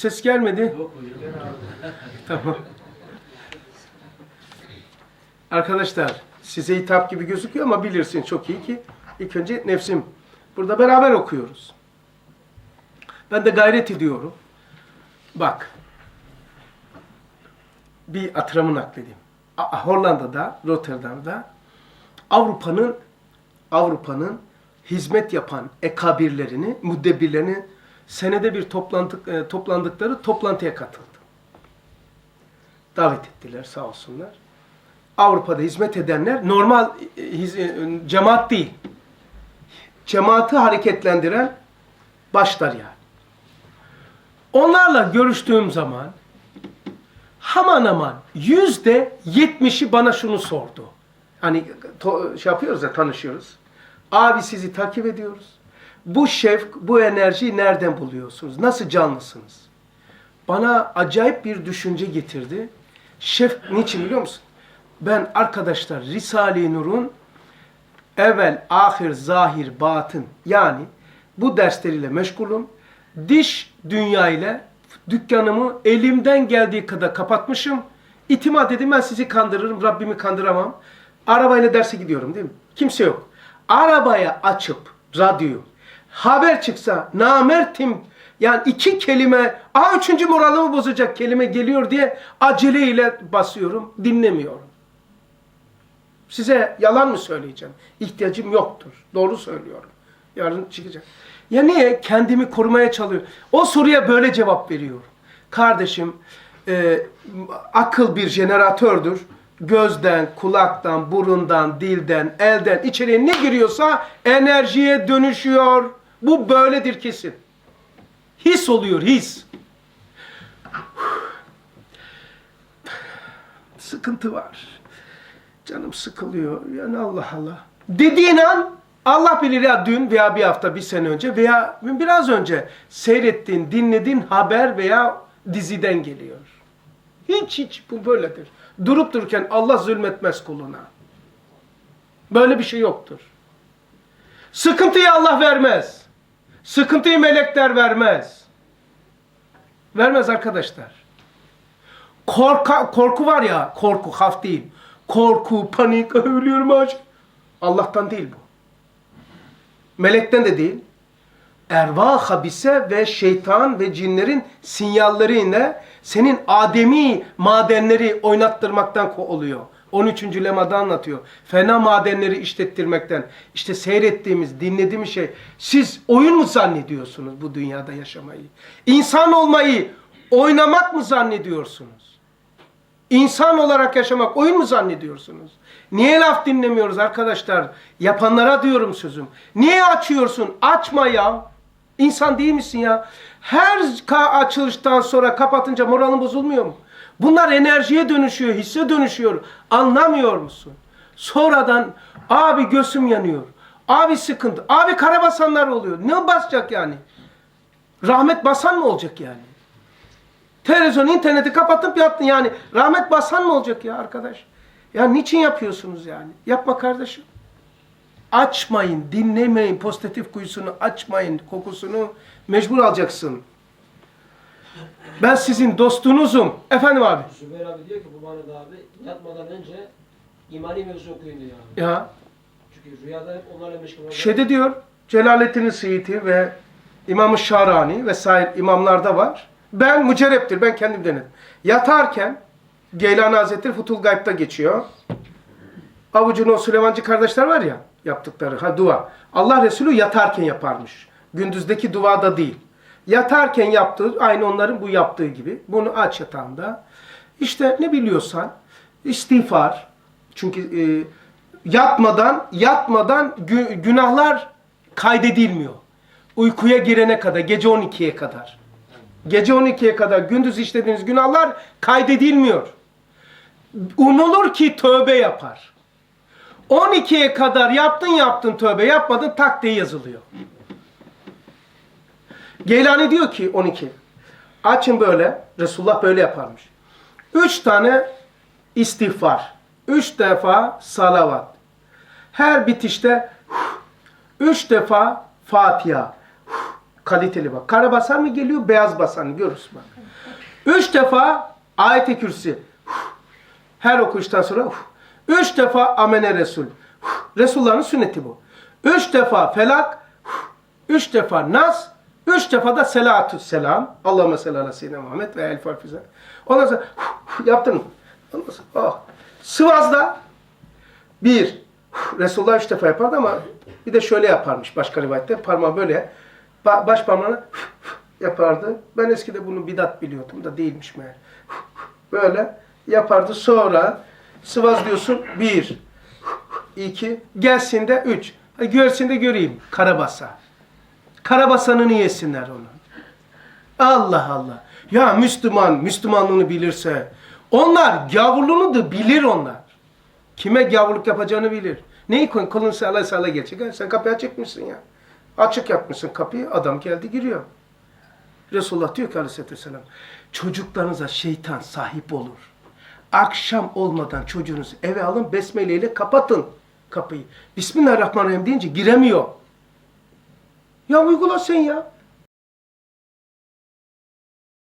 Ses gelmedi. Tamam. Arkadaşlar size hitap gibi gözüküyor ama bilirsin çok iyi ki ilk önce nefsim. Burada beraber okuyoruz. Ben de gayret ediyorum. Bak. Bir hatıramı nakledeyim. Hollanda'da, Rotterdam'da Avrupa'nın Avrupa'nın hizmet yapan ekabirlerini, muddebirlerini senede bir toplantı, e, toplandıkları toplantıya katıldım. Davet ettiler sağ olsunlar. Avrupa'da hizmet edenler normal e, hiz- e, cemaat değil. Cemaati hareketlendiren başlar yani. Onlarla görüştüğüm zaman hemen hemen yüzde yetmişi bana şunu sordu. Hani şey yapıyoruz ya tanışıyoruz. Abi sizi takip ediyoruz. Bu şevk, bu enerjiyi nereden buluyorsunuz? Nasıl canlısınız? Bana acayip bir düşünce getirdi. Şevk niçin biliyor musun? Ben arkadaşlar Risale-i Nur'un evvel, ahir, zahir, batın yani bu dersleriyle meşgulüm. Diş dünya ile dükkanımı elimden geldiği kadar kapatmışım. İtimat edin ben sizi kandırırım, Rabbimi kandıramam. Arabayla derse gidiyorum değil mi? Kimse yok. Arabaya açıp radyoyu haber çıksa namertim yani iki kelime, aa üçüncü moralımı bozacak kelime geliyor diye aceleyle basıyorum, dinlemiyorum. Size yalan mı söyleyeceğim? İhtiyacım yoktur. Doğru söylüyorum. Yarın çıkacak. Ya niye? Kendimi korumaya çalışıyorum. O soruya böyle cevap veriyorum. Kardeşim, e, akıl bir jeneratördür. Gözden, kulaktan, burundan, dilden, elden, içeriye ne giriyorsa enerjiye dönüşüyor. Bu böyledir kesin. His oluyor, his. Sıkıntı var. Canım sıkılıyor. Yani Allah Allah. Dediğin an Allah bilir ya dün veya bir hafta, bir sene önce veya biraz önce seyrettiğin, dinlediğin haber veya diziden geliyor. Hiç hiç bu böyledir. Durup dururken Allah zulmetmez kuluna. Böyle bir şey yoktur. Sıkıntıyı Allah vermez. Sıkıntıyı melekler vermez. Vermez arkadaşlar. Korka, korku var ya, korku haf değil. Korku, panik, ölüyorum aç. Allah'tan değil bu. Melekten de değil. Erva habise ve şeytan ve cinlerin sinyalleriyle senin ademi madenleri oynattırmaktan oluyor. 13. lemada anlatıyor. Fena madenleri işlettirmekten. İşte seyrettiğimiz, dinlediğimiz şey. Siz oyun mu zannediyorsunuz bu dünyada yaşamayı? İnsan olmayı oynamak mı zannediyorsunuz? İnsan olarak yaşamak oyun mu zannediyorsunuz? Niye laf dinlemiyoruz arkadaşlar? Yapanlara diyorum sözüm. Niye açıyorsun? Açma ya. İnsan değil misin ya? Her açılıştan sonra kapatınca moralin bozulmuyor mu? Bunlar enerjiye dönüşüyor, hisse dönüşüyor. Anlamıyor musun? Sonradan abi göğsüm yanıyor. Abi sıkıntı. Abi karabasanlar oluyor. Ne basacak yani? Rahmet basan mı olacak yani? Televizyon, interneti kapatıp yattın yani. Rahmet basan mı olacak ya arkadaş? Ya niçin yapıyorsunuz yani? Yapma kardeşim. Açmayın, dinlemeyin. Pozitif kuyusunu açmayın. Kokusunu mecbur alacaksın. Ben sizin dostunuzum. Efendim abi. Zübeyir abi diyor ki bu bana da abi yatmadan önce imani mevzu okuyun diyor abi. Ya Çünkü rüyada hep onlarla meşgul olmak. şeyde diyor Celaleddin Suyuti ve İmam-ı Şarani vesaire imamlarda var. Ben mücerreptir. Ben kendim denedim. Yatarken Geylani Hazretleri Futul Gayb'da geçiyor. Avucunu o Süleymancı kardeşler var ya yaptıkları ha dua. Allah Resulü yatarken yaparmış. Gündüzdeki duada değil. Yatarken yaptığı aynı onların bu yaptığı gibi. Bunu aç yatağında. İşte ne biliyorsan istiğfar. Çünkü e, yatmadan yatmadan gü- günahlar kaydedilmiyor. Uykuya girene kadar gece 12'ye kadar. Gece 12'ye kadar gündüz işlediğiniz günahlar kaydedilmiyor. Umulur ki tövbe yapar. 12'ye kadar yaptın yaptın tövbe yapmadın tak yazılıyor. Geylani diyor ki 12. Açın böyle. Resulullah böyle yaparmış. 3 tane istiğfar. 3 defa salavat. Her bitişte 3 defa Fatiha. Kaliteli bak. Kara basan mı geliyor, beyaz basan mı? Bak. Üç defa ayet-i kürsi. Her okuyuştan sonra üç defa amene Resul. Resulullah'ın sünneti bu. Üç defa felak, üç defa nas, üç defa da selatü selam. Allahümme salli ala Muhammed ve el farfize. Ondan sonra uf, yaptın mı? Ondan sonra, oh. Sıvazda bir, uf, Resulullah üç defa yapardı ama bir de şöyle yaparmış başka rivayette. Parmağı böyle, ba- baş parmağını uf, uf yapardı. Ben eskide bunu bidat biliyordum da değilmiş meğer. Böyle yapardı. Sonra sıvaz diyorsun bir, iki, gelsin de üç. Hadi görsün de göreyim. Karabasa. Karabasanını yesinler onu. Allah Allah. Ya Müslüman, Müslümanlığını bilirse. Onlar gavurluğunu da bilir onlar. Kime gavurluk yapacağını bilir. Neyi koyun? Kolunu sağla sağla geçecek. Sen kapıyı açık mısın ya? Açık yapmışsın kapıyı. Adam geldi giriyor. Resulullah diyor ki aleyhissalatü vesselam, çocuklarınıza şeytan sahip olur. Akşam olmadan çocuğunuzu eve alın, besmele ile kapatın kapıyı. Bismillahirrahmanirrahim deyince giremiyor. Ya uygula sen ya.